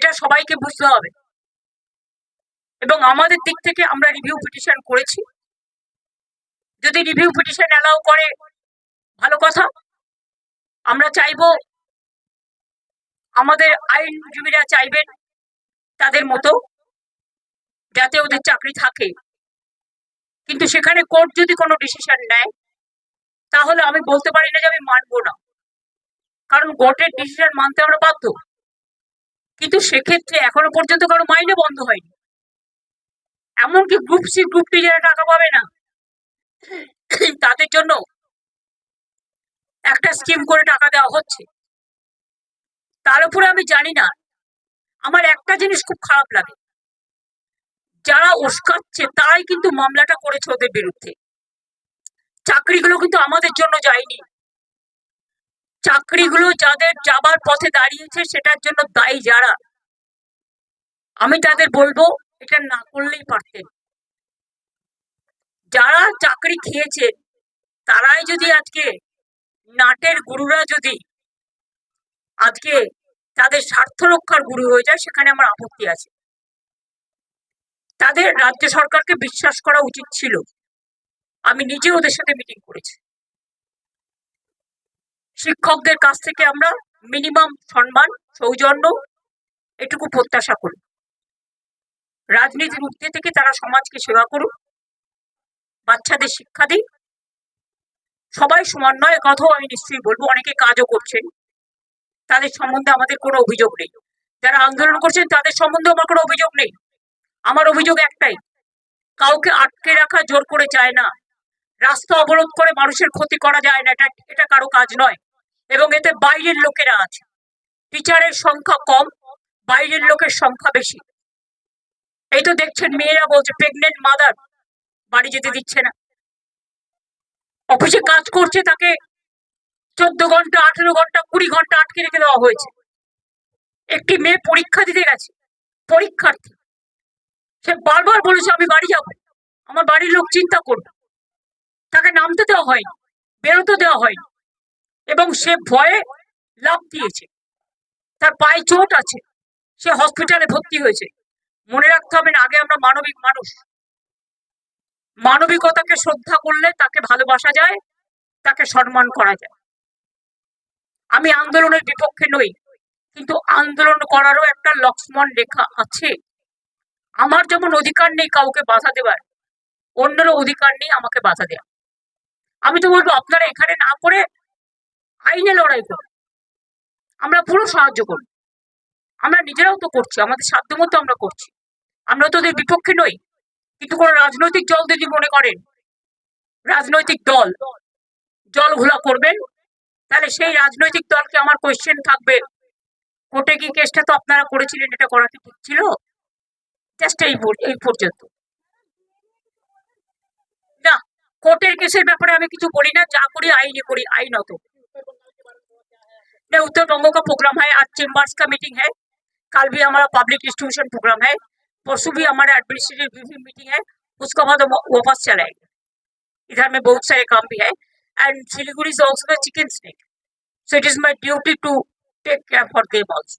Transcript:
এটা সবাইকে বুঝতে হবে। এবং আমাদের দিক থেকে আমরা রিভিউ পিটিশন করেছি। যদি রিভিউ পিটিশন অ্যালাউ করে, ভালো কথা। আমরা চাইব আমাদের আইনজীবীরা চাইবেন তাদের মতো, যাতে ওদের চাকরি থাকে। কিন্তু সেখানে কোর্ট যদি কোনো ডিসিশন নেয়, তাহলে আমি বলতে পারি না যে আমি মানবো না। কারণ কোর্টের ডিসিশন মানতে আমরা বাধ্য। কিন্তু সেক্ষেত্রে এখনও পর্যন্ত কারও মাইনে বন্ধ হয়নি। এমনকি গ্রুপ সি গ্রুপ টি যারা টাকা পাবে না, তাদের জন্য একটা স্কিম করে টাকা দেওয়া হচ্ছে। তার উপরে আমি জানি না, আমার একটা জিনিস খুব খারাপ লাগে। যারা উস্কাচ্ছে তারাই কিন্তু মামলাটা করেছে ওদের বিরুদ্ধে। চাকরিগুলো কিন্তু আমাদের জন্য যায়নি। চাকরিগুলো যাদের যাবার পথে দাঁড়িয়েছে, সেটার জন্য দায়ী যারা, আমি তাদের বলব, এটা না করলেই পারতেন যারা চাকরি খেয়েছে, তারাই যদি আজকে নাটের গুরুরা যদি আজকে তাদের স্বার্থ রক্ষার গুরু হয়ে যায়, সেখানে আমার আপত্তি আছে। তাদের রাজ্য সরকারকে বিশ্বাস করা উচিত ছিল। আমি নিজে ওদের সাথে মিটিং করেছি। শিক্ষকদের কাছ থেকে আমরা মিনিমাম সম্মান, সৌজন্য এটুকু প্রত্যাশা করি। রাজনীতির ঊর্ধ্বে থেকে তারা সমাজকে সেবা করুক, বাচ্চাদের শিক্ষা দিক। সবাই সমান নয় কথাও আমি নিশ্চয়ই বলব, অনেকে কাজও করছেন। তাদের সম্বন্ধে আমাদের কোনো অভিযোগ নেই। যারা আন্দোলন করছেন, তাদের সম্বন্ধে আমার কোনো অভিযোগ নেই। আমার অভিযোগ একটাই, কাউকে আটকে রাখা জোর করে যায় না। রাস্তা অবরোধ করে মানুষের ক্ষতি করা যায় না, এটা এটা কারও কাজ নয়। এবং এতে বাইরের লোকেরা আছে। টিচারের সংখ্যা কম, বাইরের লোকের সংখ্যা বেশি। এই তো দেখছেন মেয়েরা বলছে প্রেগনেন্ট মাদার বাড়ি যেতে দিচ্ছে না। অফিসে কাজ করছে তাকে চোদ্দ ঘণ্টা, আঠেরো ঘণ্টা, কুড়ি ঘণ্টা আটকে রেখে দেওয়া হয়েছে। একটি মেয়ে পরীক্ষা দিতে গেছে, পরীক্ষার্থী। সে বারবার বলেছে, আমি বাড়ি যাব আমার বাড়ির লোক চিন্তা করবে। তাকে নামতে দেওয়া হয়নি, বেরোতে দেওয়া হয়নি। এবং সে ভয়ে লাভ দিয়েছে। তার পায়ে চোট আছে। সে হসপিটালে ভর্তি হয়েছে। মনে রাখতে হবে না, আগে আমরা মানবিক মানুষ। মানবিকতাকে শ্রদ্ধা করলে তাকে ভালোবাসা যায়, তাকে সম্মান করা যায়। আমি আন্দোলনের বিপক্ষে নই, কিন্তু আন্দোলন করারও একটা লক্ষ্মণ রেখা আছে। আমার যেমন অধিকার নেই কাউকে বাধা দেবার, অন্যেরও অধিকার নেই আমাকে বাধা দেওয়া আমি তো বলব, আপনারা এখানে না করে এই লড়াই করো। আমরা পুরো সাহায্য করব। আমরা নিজেরাও তো করছি, আমাদের সাধ্য মতো আমরা করছি। আমরা তো ওদের বিপক্ষে নই, কিন্তু কোন রাজনৈতিক দল যদি মনে করেন, রাজনৈতিক দল জল ঘোলা করবেন, তাহলে সেই রাজনৈতিক দলকে আমার কোয়েশ্চেন থাকবে, কোর্টে কি কেসটা তো আপনারা করেছিলেন, এটা করা কি ঠিক ছিল? এই পর্যন্ত। না, কোর্টের কেসের ব্যাপারে আমি কিছু বলি না, যা করি আইনে করি, আইনত। नहीं उत्तर बंगों का प्रोग्राम है, आज चेम्बर्स का मीटिंग है। कल भी हमारा पब्लिक डिस्ट्रीब्यूशन प्रोग्राम है। परसों भी हमारा एडमिनिस्ट्रेटिव मीटिंग है। उसके बाद हम वापस चलाएँगे इधर में बहुत सारे काम भी है। And Siliguri is also chicken's neck so it is my duty to take care for them also